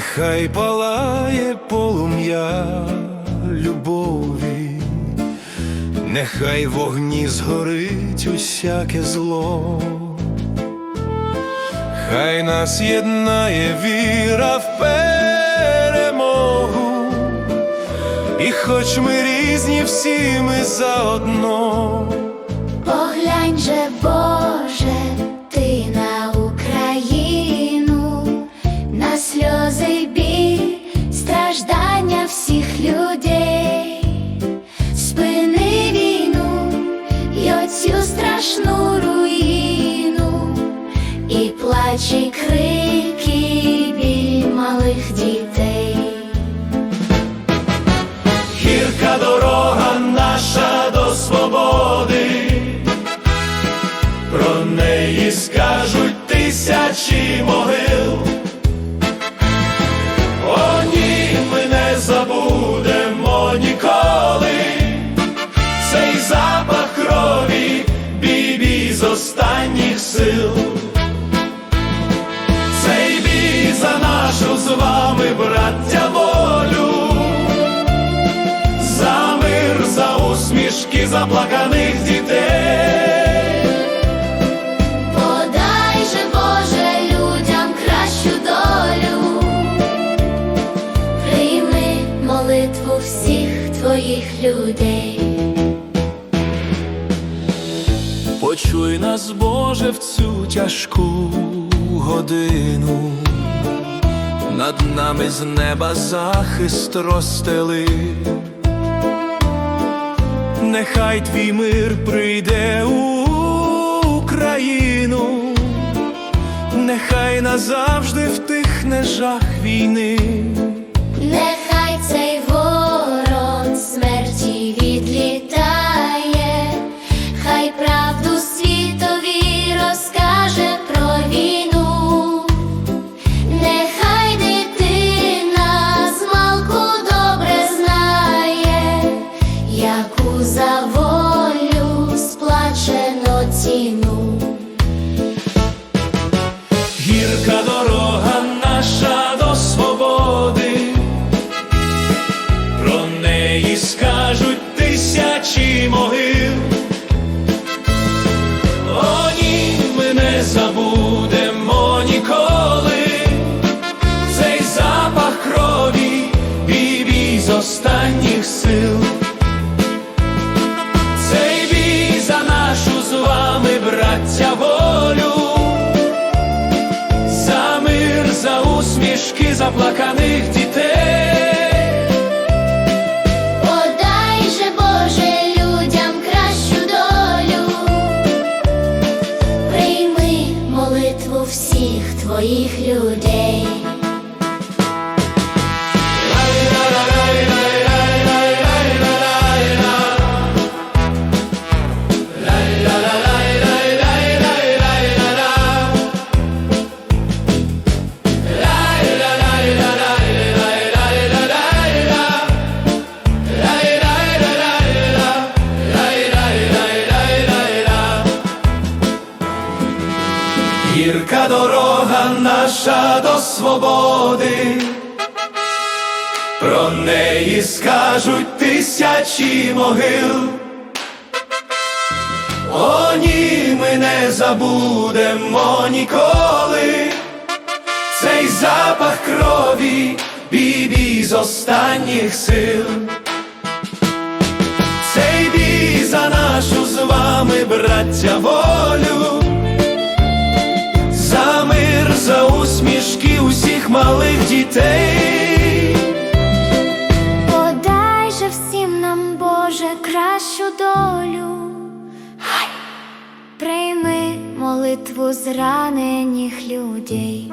хай палає полум'я любові, нехай в огні згорить усяке зло, хай нас єднає віра в перемогу, і хоч ми різні, всі ми заодно. Поглянь же, Боже, неї скажуть тисячі могил. О, ні, ми не забудемо ніколи цей запах крові, бібі з останніх сил. Цей бій за нашу з вами, браття, волю. За мир, за усмішки заплаканих дітей. Всіх твоїх людей. Почуй нас, Боже, в цю тяжку годину. Над нами з неба захист розстели. Нехай твій мир прийде у Україну, нехай назавжди втихне жах війни. Гірка дорога наша до свободи, про неї скажуть тисячі могил. О, ні, ми не забудемо ніколи цей запах крові і бій з останніх сил. Цей бій за нашу з вами, браття, заплаканих дітей. Подай же, Боже, людям кращу долю, прийми молитву всіх твоїх людей. Гірка дорога наша до свободи, про неї скажуть тисячі могил. О, ні, ми не забудемо ніколи цей запах крові, бібі з останніх сил. Цей бій за нашу з вами, браття, волю. Малих дітей. Подай же всім нам, Боже, кращу долю. Прийми молитву зранених людей.